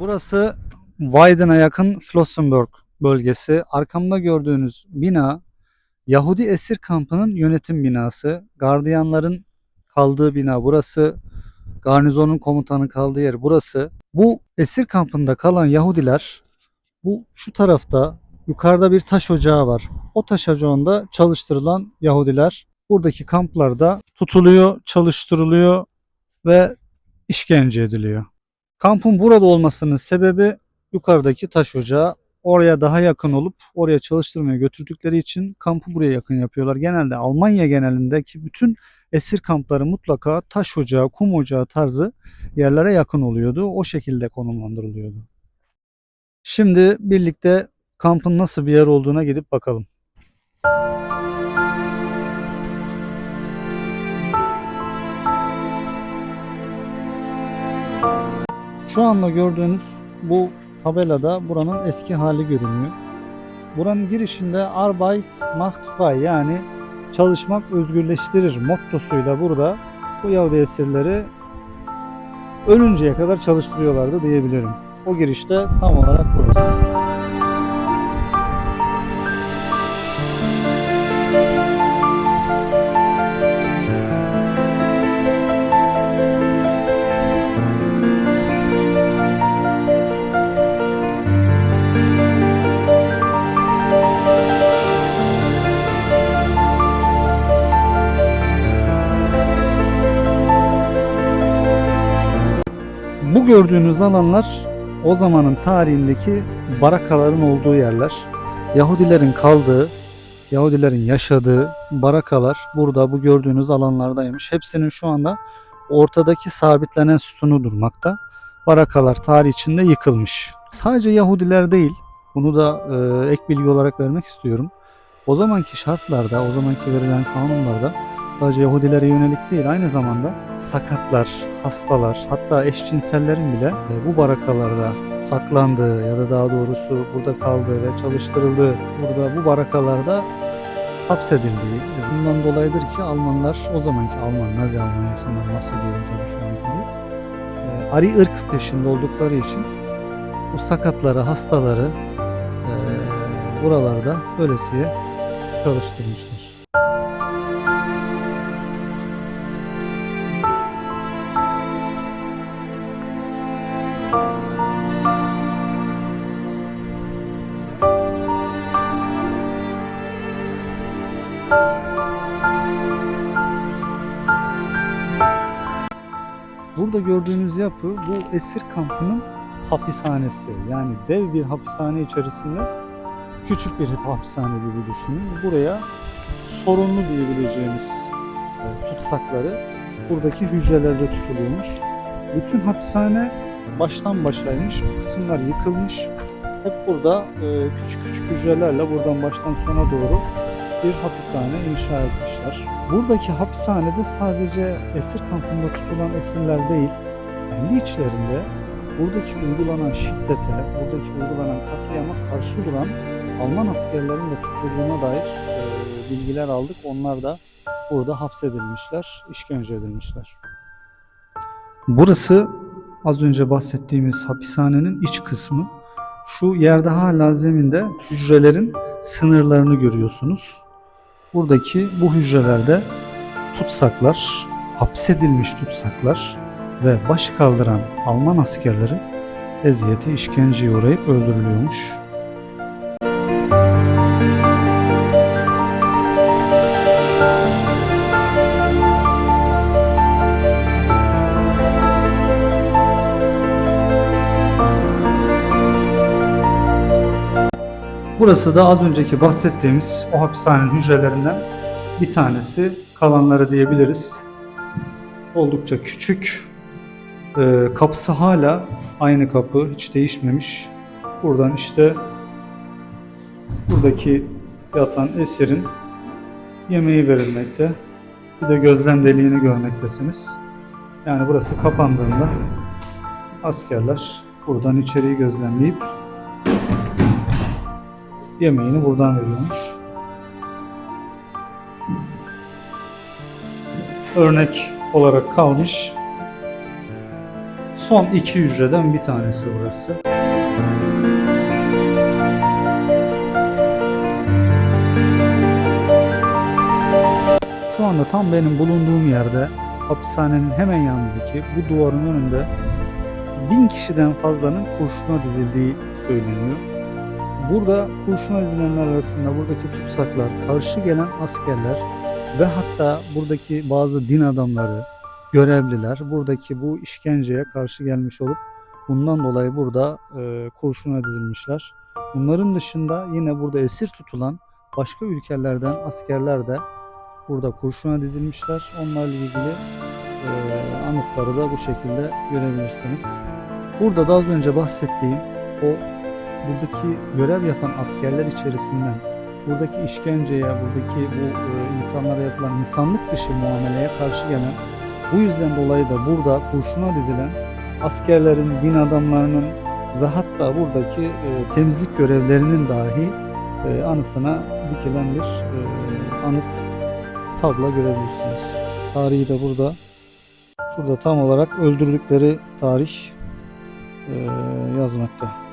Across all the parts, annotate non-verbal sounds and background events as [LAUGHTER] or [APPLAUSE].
Burası Weiden'a yakın Flossenburg bölgesi. Arkamda gördüğünüz bina Yahudi esir kampının yönetim binası. Gardiyanların kaldığı bina burası. Garnizonun komutanı kaldığı yer burası. Bu esir kampında kalan Yahudiler bu şu tarafta yukarıda bir taş ocağı var. O taş ocağında çalıştırılan Yahudiler buradaki kamplarda tutuluyor, çalıştırılıyor ve işkence ediliyor. Kampın burada olmasının sebebi yukarıdaki taş ocağı. Oraya daha yakın olup oraya çalıştırmaya götürdükleri için kampı buraya yakın yapıyorlar. Genelde Almanya genelindeki bütün esir kampları mutlaka taş ocağı, kum ocağı tarzı yerlere yakın oluyordu. O şekilde konumlandırılıyordu. Şimdi birlikte kampın nasıl bir yer olduğuna gidip bakalım. Şu anda gördüğünüz bu tabelada buranın eski hali görünüyor. Buranın girişinde Arbeit macht frei yani çalışmak özgürleştirir mottosuyla burada bu Yahudi esirleri ölünceye kadar çalıştırıyorlardı diyebilirim. O girişte tam olarak burası. Gördüğünüz alanlar o zamanın tarihindeki barakaların olduğu yerler. Yahudilerin kaldığı, Yahudilerin yaşadığı barakalar burada bu gördüğünüz alanlardaymış. Hepsinin şu anda ortadaki sabitlenen sütunu durmakta. Barakalar tarih içinde yıkılmış. Sadece Yahudiler değil, bunu da e, ek bilgi olarak vermek istiyorum. O zamanki şartlarda, o zamanki verilen kanunlarda sadece Yahudilere yönelik değil aynı zamanda sakatlar, hastalar hatta eşcinsellerin bile e, bu barakalarda saklandığı ya da daha doğrusu burada kaldığı ve çalıştırıldığı burada bu barakalarda hapsedildiği. Bundan dolayıdır ki Almanlar o zamanki Alman Nazi Almanyası'ndan bahsediyorum tabii şu an tabii. E, Ari ırk peşinde oldukları için bu sakatları, hastaları e, buralarda ölesiye çalıştırmışlar. Gördüğünüz yapı bu esir kampının hapishanesi. Yani dev bir hapishane içerisinde küçük bir hapishane gibi düşünün. Buraya sorunlu diyebileceğimiz tutsakları buradaki hücrelerde tutuluyormuş. Bütün hapishane baştan başaymış. Bu kısımlar yıkılmış. Hep burada e, küçük küçük hücrelerle buradan baştan sona doğru bir hapishane inşa etmişler. Buradaki hapishanede sadece esir kampında tutulan esirler değil, kendi içlerinde buradaki uygulanan şiddete, buradaki uygulanan katliama karşı duran Alman askerlerin de tutulduğuna dair e, bilgiler aldık. Onlar da burada hapsedilmişler, işkence edilmişler. Burası az önce bahsettiğimiz hapishanenin iç kısmı. Şu yerde hala zeminde hücrelerin sınırlarını görüyorsunuz. Buradaki bu hücrelerde tutsaklar, hapsedilmiş tutsaklar ve baş kaldıran Alman askerleri eziyete, işkenceye uğrayıp öldürülüyormuş. Burası da az önceki bahsettiğimiz o hapishanenin hücrelerinden bir tanesi. Kalanları diyebiliriz. Oldukça küçük. Ee, kapısı hala aynı kapı. Hiç değişmemiş. Buradan işte buradaki yatan esirin yemeği verilmekte. Bir de gözlem deliğini görmektesiniz. Yani burası kapandığında askerler buradan içeriği gözlemleyip yemeğini buradan veriyormuş. Örnek olarak kalmış. Son iki hücreden bir tanesi burası. Şu anda tam benim bulunduğum yerde hapishanenin hemen yanındaki bu duvarın önünde bin kişiden fazlanın kurşuna dizildiği söyleniyor. Burada kurşuna dizilenler arasında buradaki tutsaklar, karşı gelen askerler ve hatta buradaki bazı din adamları, görevliler buradaki bu işkenceye karşı gelmiş olup bundan dolayı burada e, kurşuna dizilmişler. Bunların dışında yine burada esir tutulan başka ülkelerden askerler de burada kurşuna dizilmişler. Onlarla ilgili e, anıtları da bu şekilde görebilirsiniz. Burada da az önce bahsettiğim o buradaki görev yapan askerler içerisinden buradaki işkenceye, buradaki bu e, insanlara yapılan insanlık dışı muameleye karşı gelen bu yüzden dolayı da burada kurşuna dizilen askerlerin, din adamlarının ve hatta buradaki e, temizlik görevlerinin dahi e, anısına dikilen bir e, anıt tablo görebilirsiniz. Tarihi de burada. Şurada tam olarak öldürdükleri tarih e, yazmakta.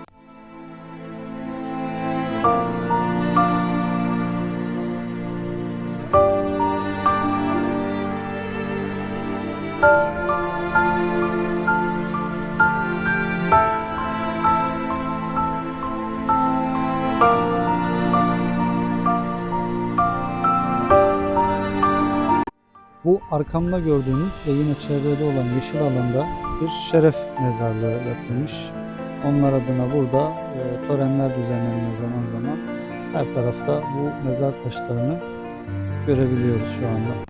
Arkamda gördüğünüz ve yine çevrede olan yeşil alanda bir şeref mezarlığı yapılmış. Onlar adına burada e, törenler düzenleniyor zaman zaman. Her tarafta bu mezar taşlarını görebiliyoruz şu anda.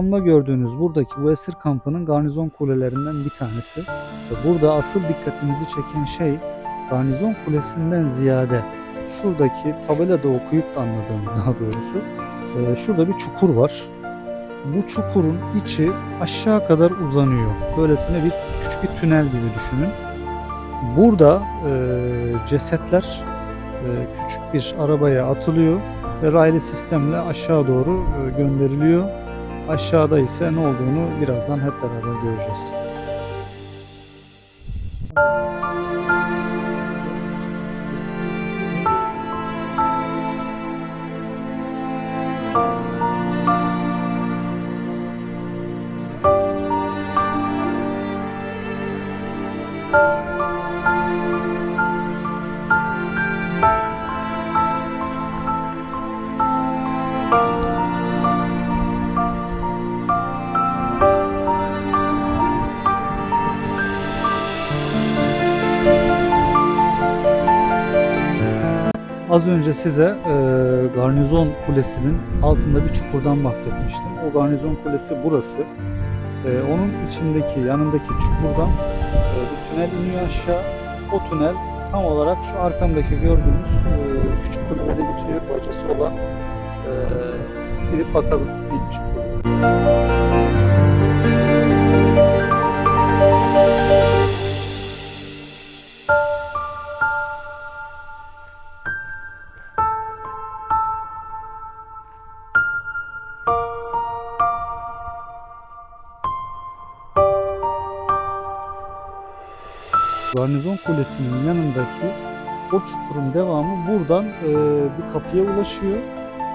Arkamda gördüğünüz buradaki bu esir kampının garnizon kulelerinden bir tanesi. Burada asıl dikkatimizi çeken şey garnizon kulesinden ziyade şuradaki tabelada okuyup da anladığımız [LAUGHS] daha doğrusu e, şurada bir çukur var. Bu çukurun içi aşağı kadar uzanıyor. Böylesine bir küçük bir tünel gibi düşünün. Burada e, cesetler e, küçük bir arabaya atılıyor ve raylı sistemle aşağı doğru e, gönderiliyor. Aşağıda ise ne olduğunu birazdan hep beraber göreceğiz. Az önce size e, garnizon kulesinin altında bir çukurdan bahsetmiştim. O garnizon kulesi burası. E, onun içindeki, yanındaki çukurdan e, bir tünel iniyor aşağı. O tünel tam olarak şu arkamdaki gördüğünüz e, küçük kulübede bitiyor. Bacası olan e, gidip bakalım bir çukur. Kulesi'nin yanındaki o çukurun devamı buradan e, bir kapıya ulaşıyor.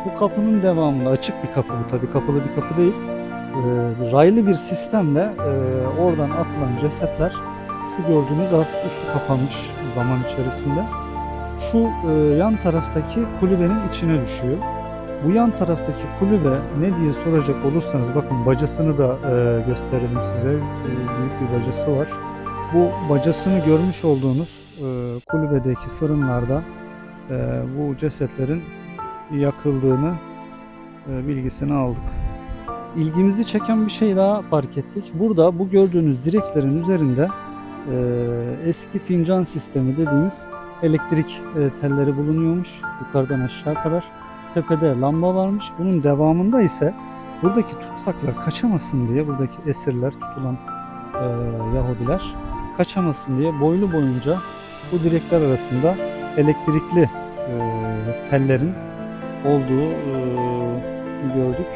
Bu kapının devamında açık bir kapı bu tabii kapalı bir kapı değil. E, raylı bir sistemle e, oradan atılan cesetler şu gördüğünüz artık üstü kapanmış zaman içerisinde. Şu e, yan taraftaki kulübenin içine düşüyor. Bu yan taraftaki kulübe ne diye soracak olursanız bakın bacasını da e, gösterelim size. E, büyük bir bacası var. Bu bacasını görmüş olduğunuz e, kulübedeki fırınlarda e, bu cesetlerin yakıldığını e, bilgisini aldık. İlgimizi çeken bir şey daha fark ettik. Burada bu gördüğünüz direklerin üzerinde e, eski fincan sistemi dediğimiz elektrik e, telleri bulunuyormuş yukarıdan aşağı kadar. Tepede lamba varmış. Bunun devamında ise buradaki tutsaklar kaçamasın diye buradaki esirler tutulan e, Yahudiler kaçamasın diye boylu boyunca bu direkler arasında elektrikli e, tellerin olduğu e, gördük.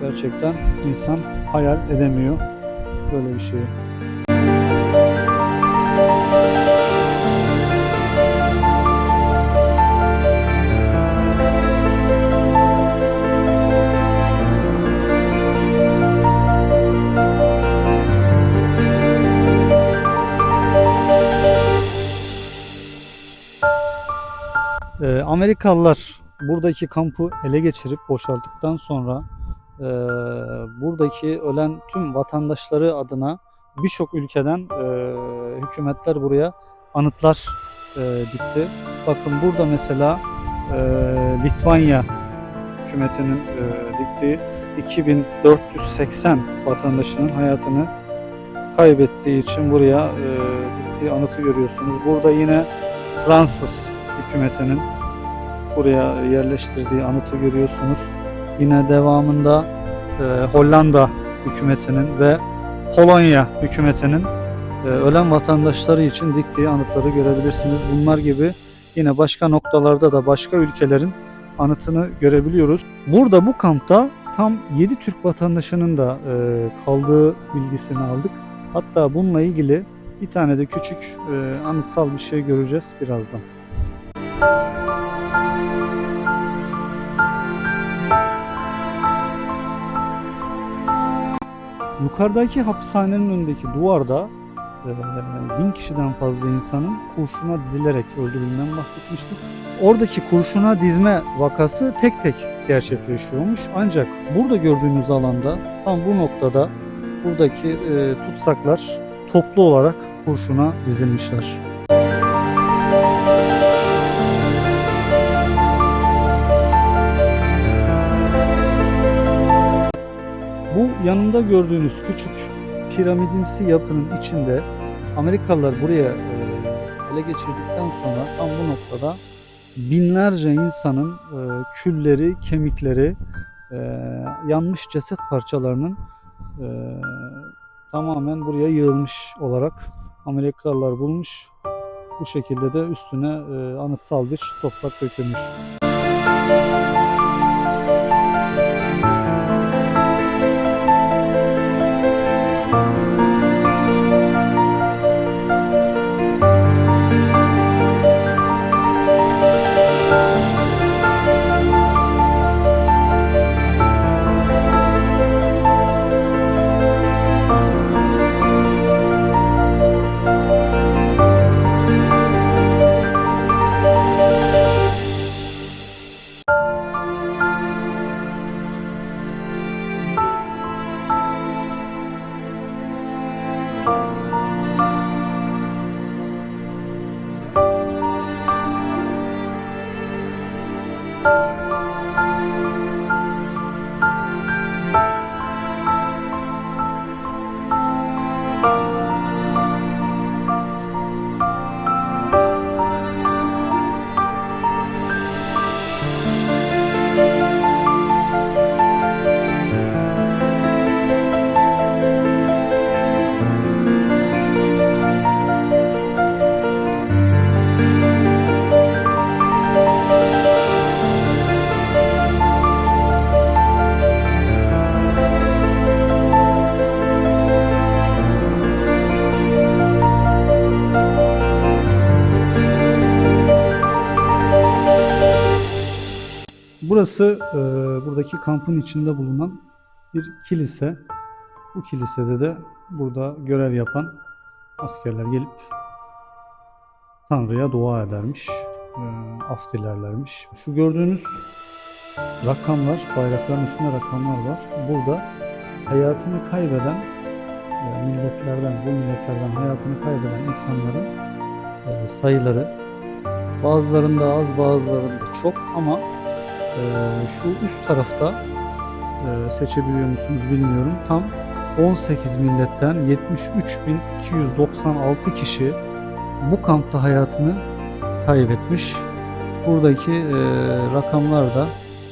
Gerçekten insan hayal edemiyor böyle bir şeyi. Amerikalılar buradaki kampı ele geçirip boşalttıktan sonra e, buradaki ölen tüm vatandaşları adına birçok ülkeden e, hükümetler buraya anıtlar e, dikti. Bakın burada mesela e, Litvanya hükümetinin e, diktiği 2480 vatandaşının hayatını kaybettiği için buraya e, diktiği anıtı görüyorsunuz. Burada yine Fransız hükümetinin buraya yerleştirdiği anıtı görüyorsunuz. Yine devamında e, Hollanda hükümetinin ve Polonya hükümetinin e, ölen vatandaşları için diktiği anıtları görebilirsiniz. Bunlar gibi yine başka noktalarda da başka ülkelerin anıtını görebiliyoruz. Burada bu kampta tam 7 Türk vatandaşının da e, kaldığı bilgisini aldık. Hatta bununla ilgili bir tane de küçük e, anıtsal bir şey göreceğiz birazdan. Yukarıdaki hapishanenin önündeki duvarda bin kişiden fazla insanın kurşuna dizilerek öldürüldüğünden bahsetmiştik. Oradaki kurşuna dizme vakası tek tek gerçekleşiyormuş. Ancak burada gördüğünüz alanda tam bu noktada buradaki tutsaklar toplu olarak kurşuna dizilmişler. Bu yanında gördüğünüz küçük piramidimsi yapının içinde Amerikalılar buraya e, ele geçirdikten sonra tam bu noktada binlerce insanın e, külleri, kemikleri, e, yanmış ceset parçalarının tamamen buraya yığılmış olarak Amerikalılar bulmuş. Bu şekilde de üstüne e, anıtsal bir toprak dökülmüş. Burası e, buradaki kampın içinde bulunan bir kilise. Bu kilisede de burada görev yapan askerler gelip Tanrı'ya dua edermiş, e, af dilerlermiş. Şu gördüğünüz rakamlar, bayrakların üstünde rakamlar var. Burada hayatını kaybeden e, milletlerden, bu milletlerden hayatını kaybeden insanların e, sayıları bazılarında az, bazılarında çok ama ee, şu üst tarafta e, seçebiliyor musunuz bilmiyorum. Tam 18 milletten 73.296 kişi bu kampta hayatını kaybetmiş. Buradaki e, rakamlar da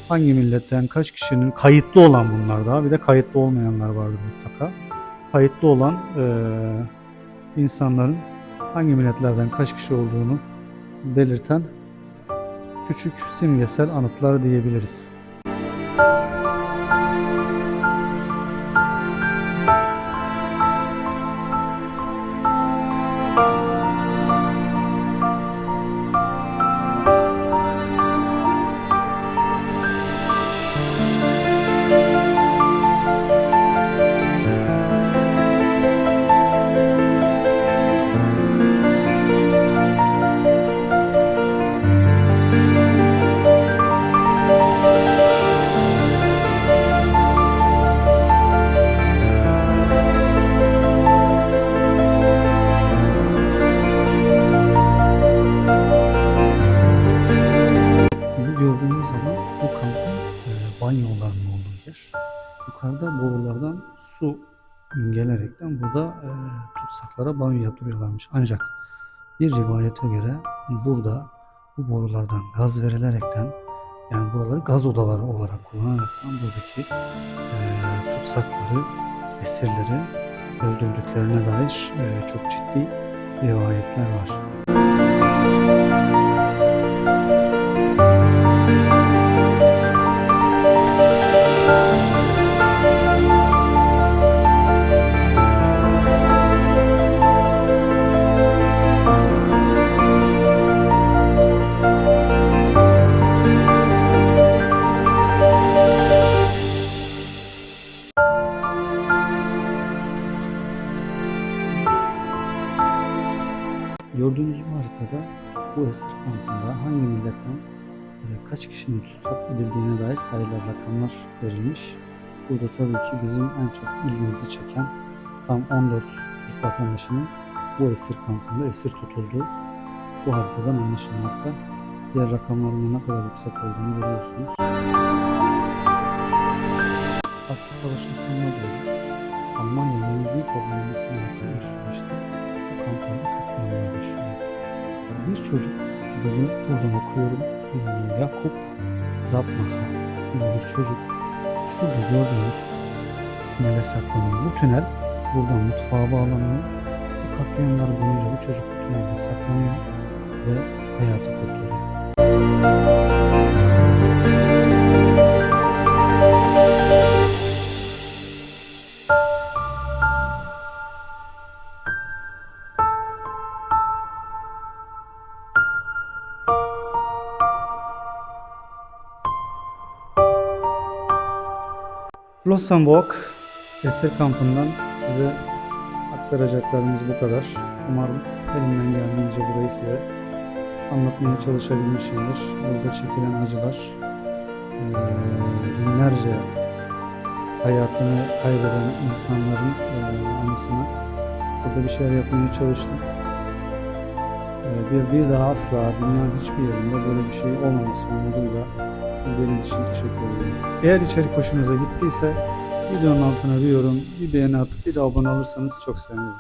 hangi milletten kaç kişinin kayıtlı olan bunlar da bir de kayıtlı olmayanlar vardır mutlaka. Kayıtlı olan e, insanların hangi milletlerden kaç kişi olduğunu belirten küçük simgesel anıtlar diyebiliriz. Yaptırıyorlarmış. Ancak bir rivayete göre burada bu borulardan gaz verilerekten yani buraları gaz odaları olarak kullanaraktan buradaki e, tutsakları, esirleri öldürdüklerine dair e, çok ciddi rivayetler var. Gördüğünüz bu haritada bu esir kampında hangi milletten e, kaç kişinin tutsak edildiğine dair sayılar rakamlar verilmiş. Burada tabii ki bizim en çok ilgimizi çeken tam 14 Türk vatandaşının bu esir kampında esir tutulduğu bu haritadan anlaşılmakta. Diğer rakamların ne kadar yüksek olduğunu görüyorsunuz. Aktif Savaşı'nın sonuna doğru Almanya Milli Toplanaması'na yakın bir süreçte bu kamplarda katliamlar başlıyor. Bir çocuk, bugün buradan okuyorum, Yakup Zapmaha isimli bir çocuk şurada gördüğünüz tünele saklanıyor. Bu tünel buradan mutfağa bağlanıyor. Bu katliamlar boyunca bu çocuk tünelde saklanıyor ve hayatı kurtuluyor. Flossenburg esir kampından size aktaracaklarımız bu kadar. Umarım elimden geldiğince burayı size anlatmaya çalışabilmişimdir. Burada çekilen acılar, eee, binlerce hayatını kaybeden insanların anısına burada bir şeyler yapmaya çalıştım. Bir, bir daha asla dünyanın hiçbir yerinde böyle bir şey olmaması umuduyla izlediğiniz için teşekkür ederim. Eğer içerik hoşunuza gittiyse videonun altına bir yorum, bir beğeni atıp bir de abone olursanız çok sevinirim.